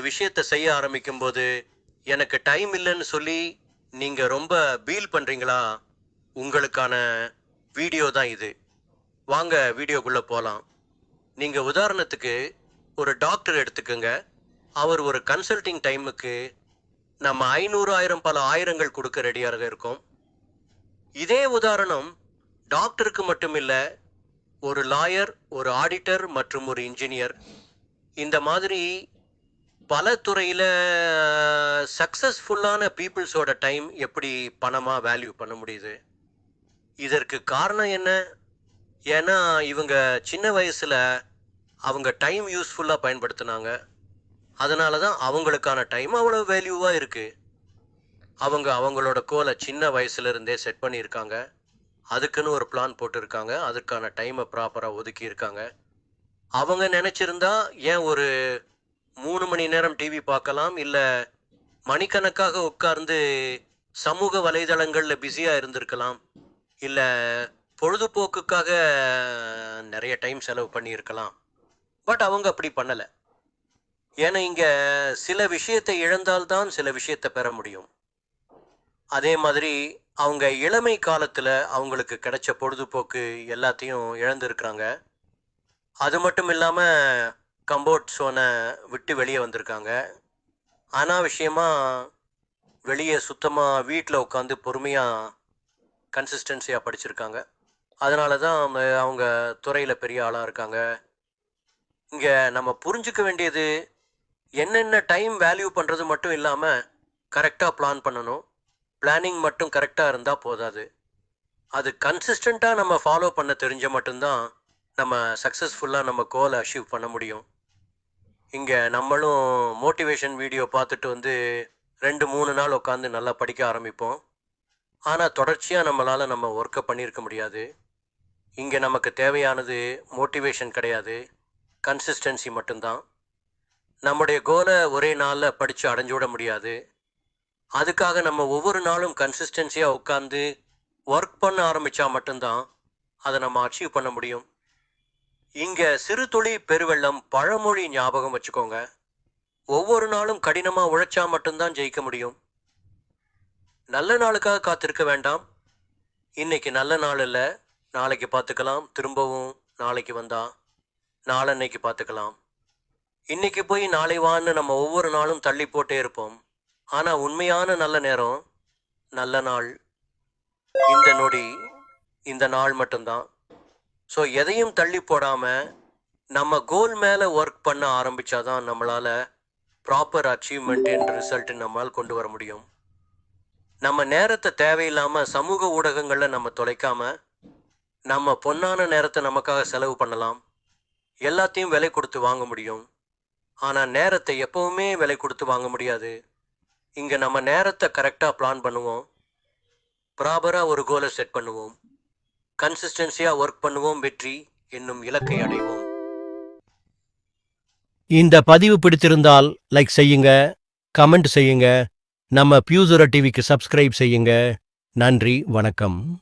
விஷயத்தை செய்ய ஆரம்பிக்கும்போது எனக்கு டைம் இல்லைன்னு சொல்லி நீங்க ரொம்ப பீல் பண்றீங்களா? உங்களுக்கான வீடியோ தான் இது. வாங்க வீடியோக்குள்ள போலாம். நீங்க உதாரணத்துக்கு ஒரு டாக்டர் எடுத்துக்கோங்க. அவர் ஒரு கன்சல்டிங் டைமுக்கு நம்ம ஐநூறு ஆயிரம் பல ஆயிரங்கள் கொடுக்க ரெடியாக இருக்கோம். இதே உதாரணம் டாக்டருக்கு மட்டும் இல்லை ஒரு லாயர் ஒரு ஆடிட்டர் மற்றும் ஒரு இன்ஜினியர். இந்த மாதிரி பல துறையில் சக்ஸஸ்ஃபுல்லான பீப்புள்ஸோட டைம் எப்படி பணமாக வேல்யூ பண்ண முடியுது? இதற்கு காரணம் என்ன? ஏன்னா இவங்க சின்ன வயசில் அவங்க டைம் யூஸ்ஃபுல்லாக பயன்படுத்தினாங்க. அதனால தான் அவங்களுக்கான டைம் அவ்வளோ வேல்யூவாக இருக்குது அவங்க அவங்களோட கோலை சின்ன வயசுல இருந்தே செட் பண்ணியிருக்காங்க. அதுக்குன்னு ஒரு பிளான் போட்டிருக்காங்க. அதுக்கான டைமை ப்ராப்பராக ஒதுக்கியிருக்காங்க. அவங்க நினச்சிருந்தா ஏன் ஒரு மூணு மணி நேரம் டிவி பார்க்கலாம் இல்லை மணிக்கணக்காக உட்கார்ந்து சமூக வலைதளங்களில் பிஸியாக இருந்திருக்கலாம் இல்லை பொழுதுபோக்குக்காக நிறைய டைம் செலவு பண்ணியிருக்கலாம். பட் அவங்க அப்படி பண்ணலை. ஏன்னா இங்கே சில விஷயத்தை இழந்தால்தான் சில விஷயத்தை பெற முடியும். அதே மாதிரி அவங்க இளமை காலத்தில் அவங்களுக்கு கிடைச்ச பொழுதுபோக்கு எல்லாத்தையும் இழந்திருக்கிறாங்க. அது மட்டும் இல்லாமல் கம்போர்ட் சோனை விட்டு வெளியே வந்திருக்காங்க. அனாவசியமாக வெளியே சுத்தமாக வீட்டில் உட்காந்து பொறுமையாக கன்சிஸ்டன்சியாக படிச்சிருக்காங்க. அதனால தான் அவங்க அவங்க துறையில் பெரிய ஆளாக இருக்காங்க. இங்கே நம்ம புரிஞ்சுக்க வேண்டியது என்னென்ன டைம் வேல்யூ பண்ணுறது மட்டும் இல்லாமல் கரெக்டாக பிளான் பண்ணணும். பிளானிங் மட்டும் கரெக்டாக இருந்தால் போதாது. அது கன்சிஸ்டண்ட்டாக நம்ம ஃபாலோ பண்ண தெரிஞ்ச மட்டும்தான் நம்ம சக்ஸஸ்ஃபுல்லாக நம்ம கோலை அச்சீவ் பண்ண முடியும். இங்கே நம்மளும் மோட்டிவேஷன் வீடியோ பார்த்துட்டு வந்து ரெண்டு மூணு நாள் உட்காந்து நல்லா படிக்க ஆரம்பிப்போம். ஆனால் தொடர்ச்சியாக நம்மளால் நம்ம ஒர்க்கை பண்ணியிருக்க முடியாது. இங்கே நமக்கு தேவையானது மோட்டிவேஷன் கிடையாது. கன்சிஸ்டன்சி மட்டும்தான். நம்முடைய கோலை ஒரே நாளில் படித்து அடைஞ்சு விட முடியாது. அதுக்காக நம்ம ஒவ்வொரு நாளும் கன்சிஸ்டன்சியாக உட்காந்து ஒர்க் பண்ண ஆரம்பித்தா மட்டும்தான் அதை நம்ம அச்சீவ் பண்ண முடியும். இங்கே சிறு துளி பெருவெள்ளம் பழமொழி ஞாபகம் வச்சுக்கோங்க. ஒவ்வொரு நாளும் கடினமாக உழைச்சா மட்டும்தான் ஜெயிக்க முடியும். நல்ல நாளுக்காக காத்திருக்க வேண்டாம். இன்னைக்கு நல்ல நாள் இல்லை. நாளைக்கு பார்த்துக்கலாம். திரும்பவும் நாளைக்கு வந்தா நாளன்னைக்கு பார்த்துக்கலாம். இன்னைக்கு போய் நாளை வான்னு நம்ம ஒவ்வொரு நாளும் தள்ளி போட்டே இருப்போம். ஆனா உண்மையான நல்ல நேரம் நல்ல நாள். இந்த நொடி இந்த நாள் மட்டும்தான். ஸோ எதையும் தள்ளி போடாமல் நம்ம கோல் மேலே ஒர்க் பண்ண ஆரம்பிச்சாதான் நம்மளால் ப்ராப்பர் அச்சீவ்மெண்ட் என்ற ரிசல்ட் நம்மால் கொண்டு வர முடியும். நம்ம நேரத்தை தேவையில்லாமல் சமூக ஊடகங்களில் நம்ம தொலைக்காமல் நம்ம பொன்னான நேரத்தை நமக்காக செலவு பண்ணலாம். எல்லாத்தையும் விலை கொடுத்து வாங்க முடியும். ஆனால் நேரத்தை எப்பவுமே விலை கொடுத்து வாங்க முடியாது. இங்கே நம்ம நேரத்தை கரெக்டாக பிளான் பண்ணுவோம். ப்ராப்பராக ஒரு கோலை செட் பண்ணுவோம். கன்சிஸ்டன்சியாக ஒர்க் பண்ணுவோம் வெற்றி என்னும் இலக்கை அடைவோம். இந்த பதிவு பிடித்திருந்தால் லைக் செய்யுங்க கமெண்ட் செய்யுங்க நம்ம பியூசுரா டிவிக்கு சப்ஸ்கிரைப் செய்யுங்க. நன்றி வணக்கம்.